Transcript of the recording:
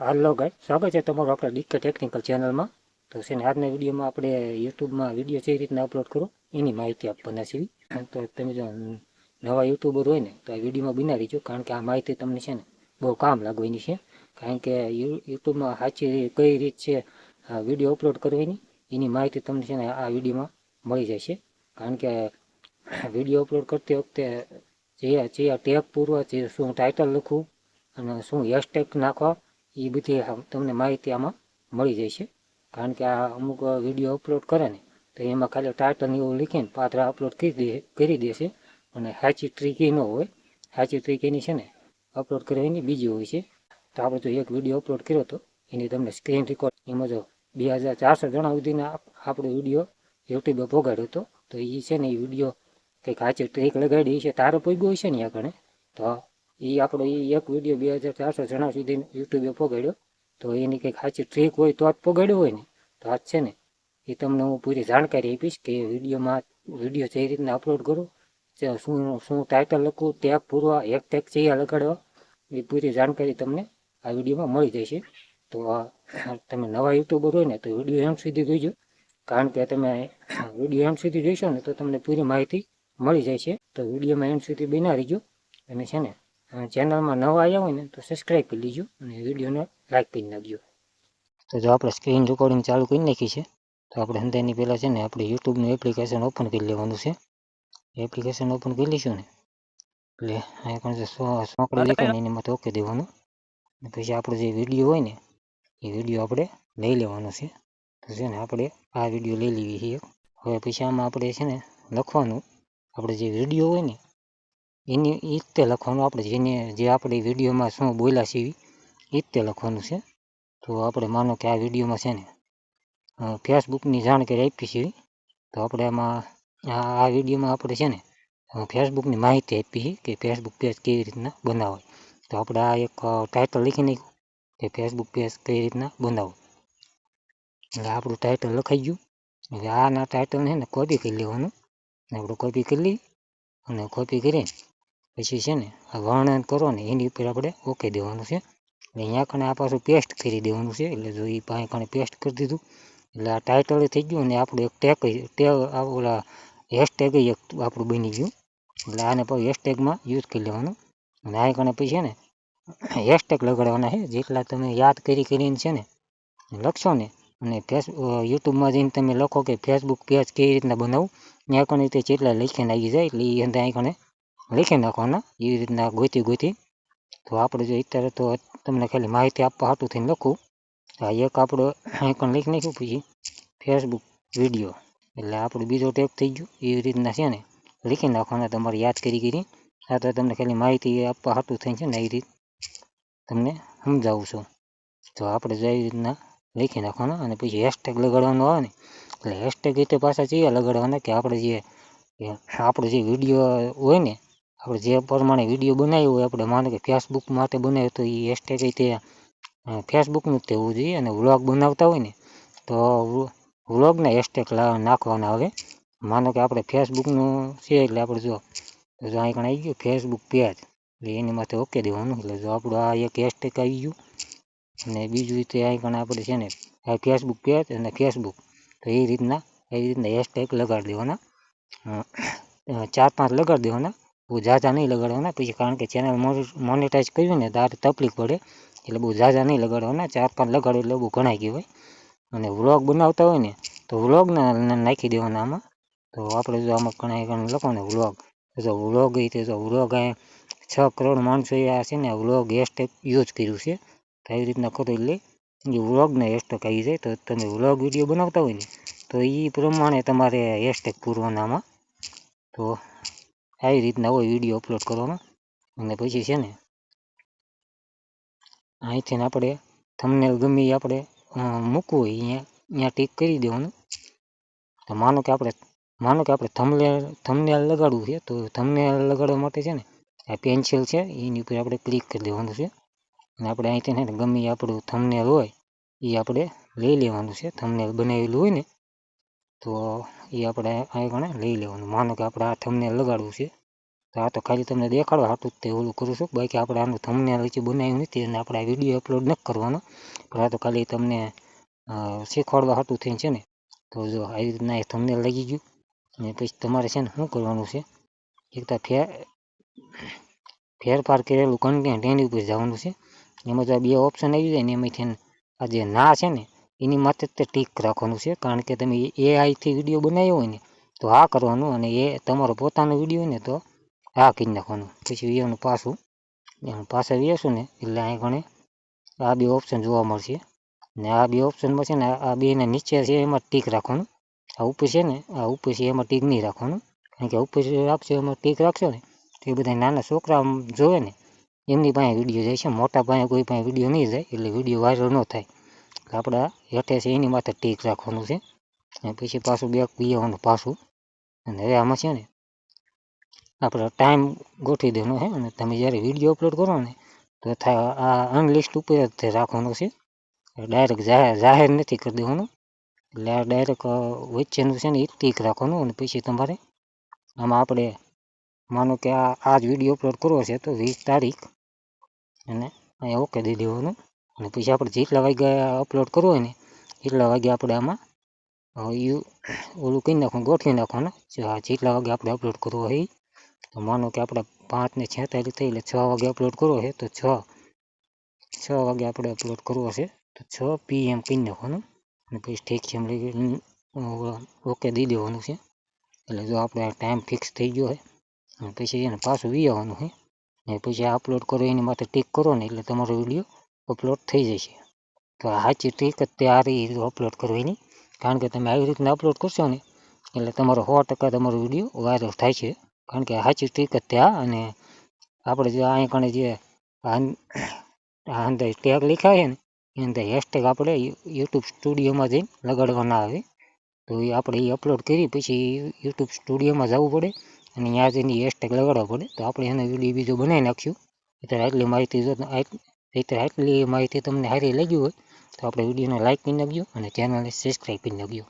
હાલો ગાય સ્વાગત છે તમારું આપણા ડીકે ટેકનિકલ ચેનલમાં તો છે ને આજના વિડીયોમાં આપણે યુટ્યુબમાં વીડિયો જે રીતના અપલોડ કરો, એની માહિતી આપવાના છે. તો તમે જો નવા યુટ્યુબર હોય ને, તો આ વિડીયોમાં બિના રહીજો, કારણ કે આ માહિતી તમને છે ને બહુ કામ લાગવાની છે. કારણ કે યુટ્યુબમાં સાચી કઈ રીત છે વીડિયો અપલોડ કરવાની, એની માહિતી તમને છે ને આ વિડીયોમાં મળી જશે કારણ કે વીડિયો અપલોડ કરતી વખતે જે જે ટેગ પૂરવા જે શું ટાઇટલ લખવું અને શું હેશટેગ નાખવા એ બધી તમને માહિતી આમાં મળી જશે કારણ કે આ અમુક વીડિયો અપલોડ કરે ને, તો એમાં ખાલી ટાઇટલ એવું લખીને પાત્ર અપલોડ કરી દે કરી દેશે અને સાચી ટ્રીક એ ન હોય. સાચી ટ્રીક એની છે ને અપલોડ કરે એની બીજી હોય છે. તો આપણે જો એક વીડિયો અપલોડ કર્યો હતો એની તમને સ્ક્રીન રેકોર્ડ એમાં જો બે હજાર ચારસો જણા સુધીના આપણો વીડિયો યુટ્યુબે ભોગાડ્યો હતો તો એ છે ને એ વીડિયો કંઈક સાચી ટ્રીક લગાડી છે. તારો પોગ્યો છે ને આગળ તો એ આપણો એ એક વીડિયો બે હજાર ચારસો જણા સુધી યુટ્યુબે પગડ્યો. તો એની કંઈક સાચી ટ્રીક હોય તો જ પોગાડ્યો હોય ને, તો આ છે ને એ તમને હું પૂરી જાણકારી આપીશ કે વિડીયોમાં વીડિયો જે રીતના અપલોડ કરું શું શું ટાઇટલ લખવું ટેગ પૂરવા, એક ટેગ ચૈયા લગાડવા એ પૂરી જાણકારી તમને આ વિડીયોમાં મળી જશે. તો આ તમે નવા યુટ્યુબર હોય ને, તો વીડિયો એમ સુધી જોઈજો કારણ કે તમે વીડિયો એમ સુધી જોઈશો ને, તો તમને પૂરી માહિતી મળી જાય છે. તો વિડીયોમાં એમ સુધી બના રહીજો. અને છે ને ચેનલમાં નવા આવ્યા હોય ને તો સબસ્ક્રાઈબ કરી લીજો અને વિડીયોને લાઇક કરી નાખજો. તો જો આપણે સ્ક્રીન રેકોર્ડિંગ ચાલુ કરી નાખી છે તો આપણે અંદરની પહેલાં છે ને આપણે યુટ્યુબનું એપ્લિકેશન ઓપન કરી લેવાનું છે. એપ્લિકેશન ઓપન કરી લઈશું ને એટલે અહીંયા પણ સોંકડી દેખાય ને એની માથે ઓકે દેવાનું. પછી આપણો જે વીડિયો હોય ને એ વીડિયો આપણે લઈ લેવાનો છે. તો છે ને આપણે આ વીડિયો લઈ લેવી છીએ હવે પછી આમાં આપણે છે ને લખવાનું. આપણે જે વીડિયો હોય ને એની એ જ તે લખવાનું આપણે, જેને, જે આપણે વિડીયોમાં શું બોલ્યા છીએ એ જ તે લખવાનું છે. તો આપણે માનો કે આ વિડીયોમાં છે ને ફેસબુકની જાણકારી આપી છે તો આપણે આમાં, આ વિડીયોમાં આપણે છે ને ફેસબુકની માહિતી આપી છે કે ફેસબુક પેજ કેવી રીતના બનાવાય. તો આપણે આ એક ટાઇટલ લખી નાખ્યું કે ફેસબુક પેજ કઈ રીતના બનાવવું એટલે આપણું ટાઇટલ લખાઈ ગયું. એટલે આના ટાઇટલને છે ને કોપી કરી લેવાનું. ને આપણે કોપી કરી લઈ અને કોપી કરીને પછી છે ને આ વર્ણન કરો ને, એની ઉપર આપણે ઓકે દેવાનું છે. અહીંયા કણે આ પાછું પેસ્ટ કરી દેવાનું છે, એટલે જો એ પાસે કણે પેસ્ટ કરી દીધું, એટલે આ ટાઇટલ થઈ ગયું અને આપણું એક ટેગ ટેગ ઓલા હેશટેગ એક આપણું બની ગયું. એટલે આને પછી હેશટેગમાં યુઝ કરી લેવાનું. અને આ કણે પછી છે ને હેશટેગ લગાડવાના છે, જેટલા તમે યાદ કરી કરીને છે ને, લખશો ને, અને ફેસ યુટ્યુબમાં જઈને તમે લખો કે ફેસબુક પેજ કેવી રીતના બનાવવું ત્યાં કણે તે જેટલા લખીને આવી જાય, એટલે એ અંદર અહીં કણે લખી નાખવાના એવી રીતના ગોતી ગોતી. તો આપણે જો અત્યારે તો તમને ખાલી માહિતી આપવા હાટું થઈને લખું. આ એક આપણો પણ લખી નાખ્યું પછી ફેસબુક વીડિયો. એટલે આપણો બીજો ટેપ થઈ ગયો. એવી રીતના છે ને, લખી નાખવાના તમારે યાદ કરી કરી. આ તો તમને ખાલી માહિતી આપવા હાટું થઈને છે ને, એ રીત તમને સમજાવું છું. તો આપણે જો એવી રીતના લખી નાખવાના અને પછી હેશટેગ લગાડવાનો આવે ને, એટલે હેશટેગ રીતે પાછા જઈએ લગાડવાના કે આપણે જે આપણો જે વીડિયો હોય ને આપણે જે પ્રમાણે વીડિયો બનાવ્યો હોય, આપણે માનો કે ફેસબુક માટે બનાવ્યો તો એ હેશટેગ રીતે ફેસબુકનું જ તેવું જોઈએ અને વ્લોગ બનાવતા હોય ને, તો વ્લોગના હેશટેગ નાખવાના આવે માનો કે આપણે ફેસબુકનું છે એટલે આપણે જો જો અહીં કણ આવી ગયું ફેસબુક પેજ એટલે એની માથે ઓકે દેવાનું. એટલે જો આપણું આ એક હેશટેગ આવી ગયું, અને બીજું રીતે અહીં કણે આપણે છે ને, આ ફેસબુક પેજ અને ફેસબુક તો એ રીતના એવી રીતના હેશટેગ લગાડી દેવાના. ચાર પાંચ લગાડી દેવાના. બહુ ઝાઝા નહીં લગાડવાના. પછી કારણ કે ચેનલ મોનેટાઈઝ કર્યું ને તારે તકલીફ પડે. એટલે બહુ ઝાઝા નહીં લગાડવાના. ચાર પાંચ લગાડો એટલે બહુ ઘણાઈ હોય અને વ્લોગ બનાવતા હોય ને, તો વ્લોગને નાખી દેવાના આમાં. તો આપણે જો આમાં ઘણા ઘણા લખો ને વ્લોગ જો વ્લોગ એ તે વ્લોગ અહીં છ કરોડ માણસોએ આ છે ને વ્લોગ હેશટેગ યુઝ કર્યું છે. તો એવી રીતના કરો એટલે એ વ્લોગને હેશટેગ આવી જાય. તો તમે વ્લોગ વીડિયો બનાવતા હોય ને, તો એ પ્રમાણે તમારે હેશટેગ પૂરવાનામાં તો આવી રીતના હોય વીડિયો અપલોડ કરવાનો અને પછી છે ને અહીંથી આપણે થંબનેલ ગમે એ આપણે મૂકવું હોય અહીંયા અહીંયા ટીક કરી દેવાનું. તો માનો કે આપણે માનો કે આપણે થંબનેલ થંબનેલ લગાડવું છે, તો થંબનેલ લગાડવા માટે છે ને, આ પેન્સિલ છે, એની ઉપર આપણે ક્લિક કરી દેવાનું છે. અને આપણે અહીંથી ને, ગમે આપણું થંબનેલ હોય એ આપણે લઈ લેવાનું છે થંબનેલ બનાવેલું હોય ને તો એ આપણે અહીં ગણે, લઈ લેવાનું. માનો કે આપણે આ થમને લગાડવું છે, તો આ તો ખાલી તમને દેખાડવા હાટું તે ઓલું કરું છું. બાકી આપણે આનું થમને હજી બનાવ્યું નથી અને આપણે આ વીડિયો અપલોડ નથી કરવાનો. પણ આ તો ખાલી તમને શીખવાડવા હાટું થઈને છે ને, તો જો આવી રીતના એ થમને લાગી ગયું. અને પછી તમારે છે ને શું કરવાનું છે? એક તો ફેર, ફેરફાર કરેલું કન્ટેન્ટ એની ઉપર જવાનું છે. એમાં જો બે ઓપ્શન આવી જાય ને, એમાંથી આ જે ના છે ને એની માટે જ તે ટીક રાખવાનું છે, કારણ કે તમે એઆઈથી વીડિયો બનાવ્યો હોય ને, તો આ કરવાનું અને એ તમારો પોતાનો વીડિયો હોય ને, તો આ કરી નાખવાનું. પછી એનું પાછું એનું પાછા વેસું ને, એટલે અહીં ગણે આ બે ઓપ્શન જોવા મળશે. ને આ બે ઓપ્શનમાં છે ને, આ- બેને નીચે છે એમાં ટીક રાખવાનું. આ ઉપર છે ને, આ ઉપર છે એમાં ટીક નહીં રાખવાનું. કારણ કે ઉપર રાખશો એમાં ટીક રાખશો ને, તો એ બધા નાના છોકરા જોવે ને, એમની પાસે વીડિયો જાય છે, મોટા પાસે કોઈ પાસે વીડિયો નહીં જાય, એટલે વીડિયો વાયરલ ન થાય. આપણે હેઠે છે, એની માથે ટીક રાખવાનું છે. અને પછી પાછું બેક પીવાનું પાછું. અને હવે આમાં છે ને આપણે ટાઈમ ગોઠવી દેવાનો છે, અને તમે જ્યારે વીડિયો અપલોડ કરો ને, તો થાય આ અનલિસ્ટ ઉપર જ રાખવાનું છે. ડાયરેક્ટ જાહેર જાહેર નથી કરી દેવાનું. એટલે આ ડાયરેક્ટ વચ્ચેનું છે ને એ ટીક રાખવાનું, અને પછી તમારે આમાં આપણે માનો કે આ આ જ વીડિયો અપલોડ કરવો છે, તો વીસ તારીખ અને અહીંયા ઓકે દઈ દેવાનું. અને પછી આપણે જેટલા વાગ્યા અપલોડ કરવો હોય ને, એટલા વાગે આપણે આમાં યુ ઓલું કરી નાખવાનું, ગોઠવી નાખવાનું. જેટલા વાગે આપણે અપલોડ કરવો હોય તો માનો કે આપણે પાંચ ને છેતાલીસ થઈ એટલે છ વાગે અપલોડ કરવો છે, તો છ છ વાગે આપણે અપલોડ કરવો છે, તો છ પીએમ કરી નાખવાનું. અને પછી ઠીક છે, એમ લઈ ઓકે દઈ દેવાનું છે. એટલે જો આપણે ટાઈમ ફિક્સ થઈ ગયો હોય અને પછી એને પાછું વી આવવાનું છે. ને પછી અપલોડ કરો, એની માટે ટીક કરો ને, એટલે તમારો વીડિયો અપલોડ થઈ જશે. તો આ સાચી અત્યારે અપલોડ કરવાની કારણ કે તમે આવી રીતના અપલોડ કરશો ને, એટલે તમારો સો ટકા તમારો વીડિયો વાયરલ થાય છે. કારણ કે સાચી ટ્રીક જ અને આપણે જે અહીં કણે જે અંદર ટેગ લખ્યા છે ને, એની અંદર હેશટેગ આપણે યુટ્યુબ સ્ટુડિયોમાં જઈને લગાડવાના આવે. તો એ આપણે એ અપલોડ કરી પછી યુટ્યુબ સ્ટુડિયોમાં જવું પડે અને ત્યાં જઈને હેશટેગ લગાડવા પડે. તો આપણે એનો વીડિયો બીજો બનાવી નાખ્યું. અત્યારે આટલી માહિતી અત્યારે આટલી માહિતી તમને સારી લાગી હોય તો આપણે વિડીયોને લાઇક કરી નાખજો અને ચેનલને સબસ્ક્રાઈબ કરી નાખજો.